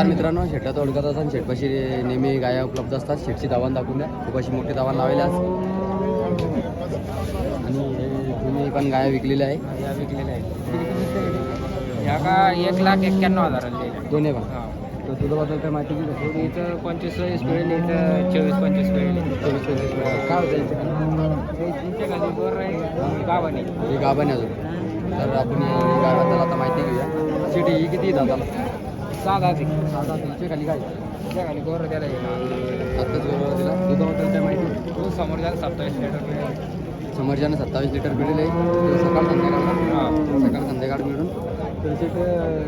नमस्कार मित्रांनो शेटात ओळखत असतात शेटपाशी नेहमी गाया उपलब्ध असतात. शेटची दावण दाखवून द्या. खूप अशी मोठी दावण लावलेली आज आणि तुम्ही पण गाया विकलेल्या आहे या विकलेल्या का एक लाख एक्क्याण्णव दिल्या. दोन्ही पण. तर तुझ्याबद्दल काय माहिती इथं पंचवीस मिळेल इथं चोवीस पंचवीस मिळेल चोवीस काय होतं आहे गावाने. ही आहे अजून. तर आपण गावाबद्दल आता माहिती घेऊया. शेटी ही किती दादाला दहा ते साधा तीनशे खाली काय खाली बोर त्याला आत्ताच दिला दुधाबद्दल काय माहिती तो समोर जायला सत्तावीस लिटर मिळेल समोरच्यानं सत्तावीस लिटर पिढेल आहे सकाळ संध्याकाळ सकाळ संध्याकाळ मिळून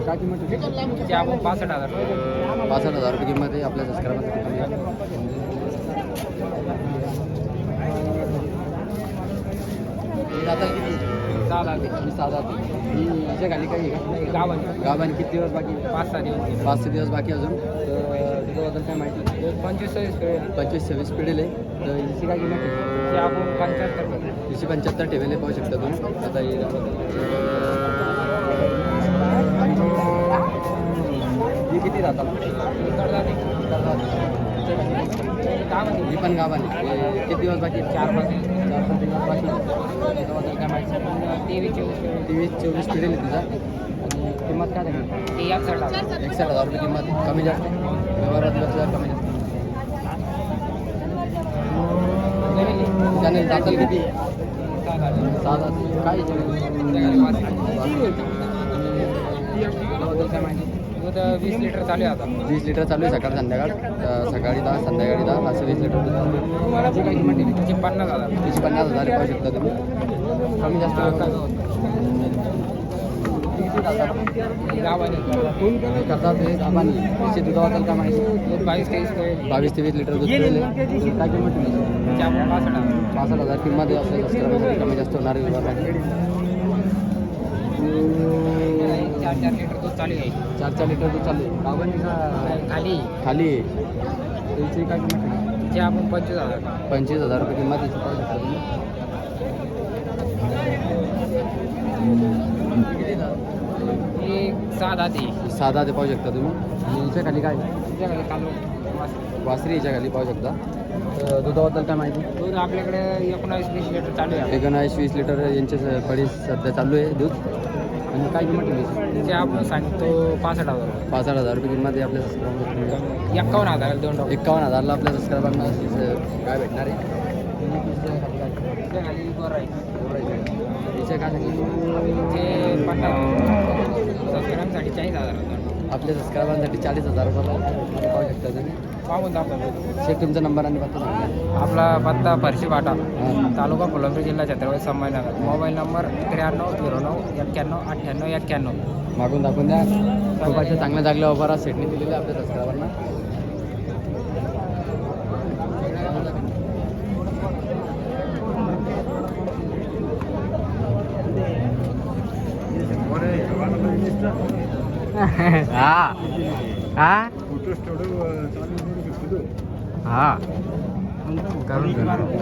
काय किंमत ते आपण पासष्ट हजार. रुपये. पासष्ट हजार रुपये किंमत आहे आपल्या सबस्क्रायबरसाठी जाता किती सहा ते मी साधा ही हिच्या खाली काही आहे का गावाने गावाने किती दिवस बाकी? आहे? पाच सहा दिवस. पाच सहा दिवस बाकी अजून? तर त्याच्याबद्दल काय माहिती? पंचवीस सव्वीस मिळेल पंचवीस सव्वीस पिढेल. आहे तर हिची काय किंमत आहे ते आपण पंच्याहत्तर मिळेल हिची पंच्याहत्तर ठेवले पाहू शकता तुम्ही. आता ही ही किती ही पण गावाने किती दिवस बाकी? चार पाच चार पाच दिवस बाकी. त्याच्याबद्दल काय माहिती तेवीस चोवीस तेवीस चोवीस पिढेल आहे तिचा आणि किंमत काय ते एकसष्ट हज़ार एकसष्ट हज़ार रुपये किंमत. कमी जास्त? व्यवहारात लक्ष कमी जास्त? त्याने जाताल किती सात काय दूध वीस लिटर चालू आहे आता. वीस लिटर चालू आहे सकाळ संध्याकाळ. अं, सकाळी दहा संध्याकाळी दहा असं वीस लिटर दूध. चालू आहे. किंमत दिली तिची पन्नास हजार. तिची पन्नास हजार पाहू शकता तुम्ही. कमी जास्त गावाने हे करतात हे गावानी तिचे दुधाबद्दल काय माहिती. दूध बावीस तेवीस बावीस ते वीस लिटर दूध दिलेले काय किंमत पासष्ट हजार पासष्ट हजार. किंमत आहे सबस्क्रायबरसाठी कमी जास्त होणार आहे. चार चार लिटर दूध चालू आहे. चार चार लिटर दूध चालू आहे. का? खाली. खाली आहे. त्याची काय किंमत आहे? आपण पंचवीस हजार. पंचवीस हजार रुपये किंमत आहे पाहू शकता तुम्ही दहा ती. साधा ते पाहू शकता तुम्ही. आणि हिच्या खाली काय? तुमच्याकडे काल वासरी. हिच्या खाली पाहू शकता. तर दुधाबद्दल काय माहिती? दूध आपल्याकडे एकोणावीस वीस लिटर चालू आहे. एकोणावीस वीस लिटर यांचे स- पडी सध्या चालू आहे दूध. आणि काय किंमत ठेवली तिची आपण सांगतो पासष्ट हजार. आठ हजार रुपये किंमत आहे आपल्या सबस्क्रायबर एकावन्न हजार दोन एकावन्न हजारला आपल्या सबस्क्रायबरना काय भेटणार आहे? खाली आहे. हिच्या काय सांगितलं ते पन्नास सबस्क्राईबसाठी चाळीस हजार होतं. आपल्या सबस्क्रायबरसाठी चाळीस हजार रुपयाला पाहू शकता तुम्ही. पाहून दाखवतो शेख तुमचा नंबर आणि पत्ता सांगा. आपला पत्ता फरशी फाटा हां. तालुका कोल्हापूर जिल्हा छत्रपती संभाजीनगर. मोबाईल नंबर त्र्याण्णव झिरो नऊ एक्क्याण्णव अठ्ठ्याण्णव एक्क्याण्णव. मागून दाखवून द्या. चांगल्या जागल्या ऑफर सेटने दिलेल्या आपल्या सबस्क्रायबरना हा हा हा करून